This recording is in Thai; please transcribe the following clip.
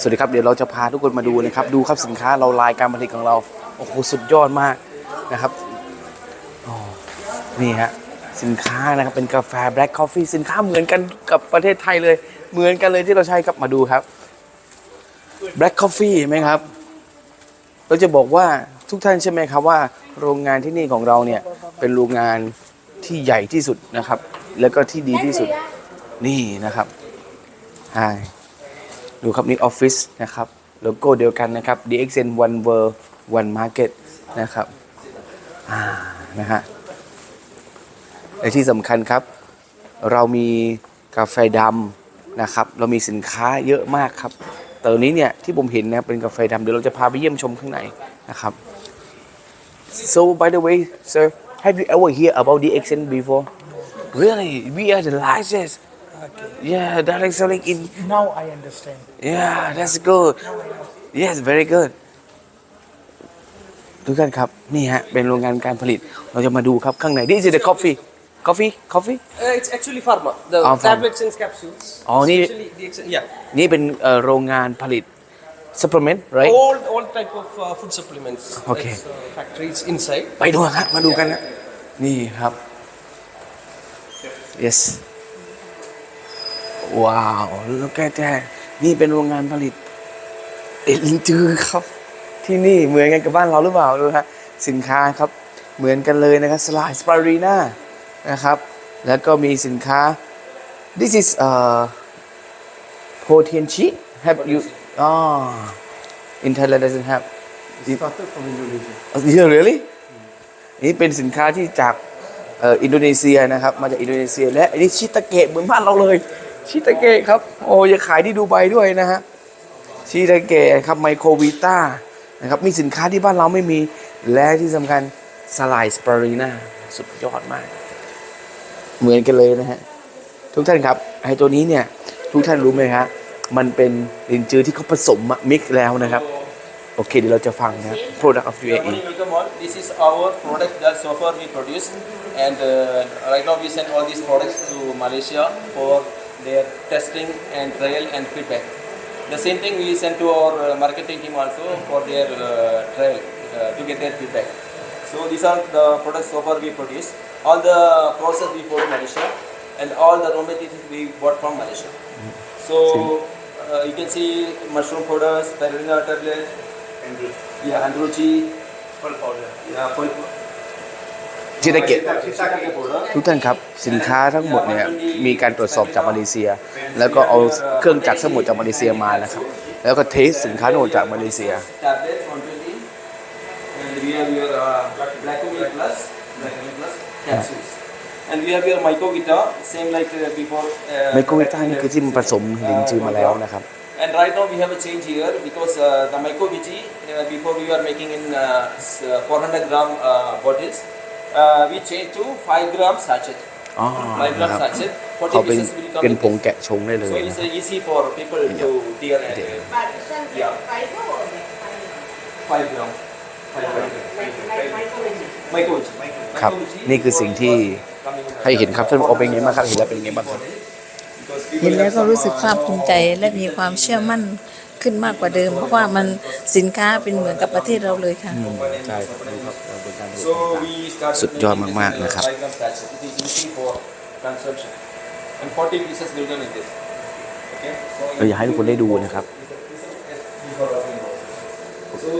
สวัสดีครับเดี๋ยวเราจะพาทุกคนมาดูนะครับ ดูครับสินค้าเราลายการผลิตของเรา โอ้โหสุดยอดมากนะครับนี่ฮะสินค้านะครับเป็นกาแฟ Black Coffee สินค้าเหมือนกันกับประเทศไทยเลย เหมือนกันเลยที่เราใช้ครับมาดูครับ Black Coffee ไหมครับ เราจะบอกว่าทุกท่านใช่ไหมครับว่าโรงงานที่นี่ของเราเนี่ยเป็นโรงงานที่ใหญ่ที่สุดนะครับ แล้วก็ที่ดีที่สุดนี่นะครับใช่ ดูครับนี่ออฟฟิศนะครับโลโก้เดียวกันนะครับ DXN One World One Market นะครับอ่านะฮะและที่สำคัญครับ เรามีกาแฟดำนะครับ เรามีสินค้าเยอะมากครับต่วันนี้เนี่ยที่ผมเห็นนะเป็นกาแฟดำเดี๋ยวเราจะพาไปเยี่ยมชมข้างในนะครับ so by the way sir have you ever hear about DXN before really we are the largest yeah direct selling in Now I understand. yeah that's good yes very good ทุกท่านครับ นี่ฮะ เป็นโรงงานการผลิต เราจะมาดูครับข้างใน this is the coffee coffee coffee Uh, it's actually pharma. The Ah, pharma. tablets and capsules. Oh, It's need- actually the ex- yeah. นี่เป็นเอ่อโรงงานผลิต supplement right All all type of uh, food supplements. Okay. There's, uh, factories inside. ไปดูครับมาดูกันนะนี่ครับ yes ว้าวแล้วแกแต่นี่เป็นโรงงานผลิตเอ็ดลินจือครับ ที่นี่เหมือนกันกับบ้านเราหรือเปล่าดูฮะสินค้าครับเหมือนกันเลยนะครับสไลด์สปารีนานะครับ แล้วก็มีสินค้า this is uh protein sheet have you oh in Thailand doesn't have Started from Indonesia. yeah really นี่เป็นสินค้าที่จากเอ่ออินโดนีเซียนะครับ มาจากอินโดนีเซีย และอันนี้ชิตาเกะเหมือนบ้านเราเลย ชิตาเกะครับ โอ้ยขายที่ดูไบด้วยนะฮะชิตาเกะครับไมโครวีต้านะครับมีสินค้าที่บ้านเราไม่มีและที่สำคัญสลด์สปารีนาสุดยอดมาก เหมือนกันเลยนะฮะ ทุกท่านครับไอตัวนี้เนี่ย ทุกท่านรู้ไหมฮะมันเป็นลินจือที่เขาผสมมิกแล้วนะครับ โอเค เดี๋ยวเราจะฟังนะครับ product of UAE. This is our product that so far we produce, and uh, right now we send all these products to Malaysia for their testing and trial and feedback. The same thing we send to our uh, marketing team also for their uh, trial uh, to get their feedback. So these are the products so far we produce. All the process we follow Malaysia, and all the raw materials we bought from Malaysia. So uh, you can see mushroom powder, spirulina tablet, yeah, androgy, full powder. Yeah, full. ชิตาเกะ Shiitake powder. ทุกท่านครับ สินค้าทั้งหมดเนี่ยมีการตรวจสอบจากมาเลเซีย แล้วก็เอาเครื่องจักรทั้งหมดจากมาเลเซียมานะครับ แล้วก็เทสสินค้าทั้งหมดจากมาเลเซีย Tablets 120, and we have your uh, Blackomia Plus, Blackomia Plus capsules. And we have your Mycovita, same like uh, before. Uh, ไมโครวิต้านี่คือที่มันผสมลินจือมาแล้วนะครับ And right now we have a change here because uh, the Mycoviti, uh, before we were making in uh, s- uh, 400 gram uh, bottles, uh, we changed to 5 gram sachet. อ๋อ5 gram นะครับ sachet, เขา 40เป็น pieces will come เป็น in ผง this. แกะชงได้เลย So นะ it's ครับ uh, easy for people to deal and uh, But some Yeah. fiber or like 5 gram. 5 gram. like like microwave. Mycoviti. ครับ Mycoviti นี่คือสิ่งที่ coming in ให้เห็นครับท่านเอาเป็นไงบ้างครับเห็นแล้วเป็นไงบ้างครับ because people เห็นแล้วก็รู้สึกภาคภูมิใจและมีความเชื่อมั่น ขึ้นมากกว่าเดิม เพราะว่ามันสินค้าเป็นเหมือนกับประเทศเราเลยค่ะใช่ครับดูครับเราเป็นการ So we started สุดยอด making มาก this ๆ in, uh, นะครับ five gram sachet. It is easy for consumption. And 40 pieces will come in this. Okay? So เราอยากให้ทุกคนได้ดูนะครับ before opening. So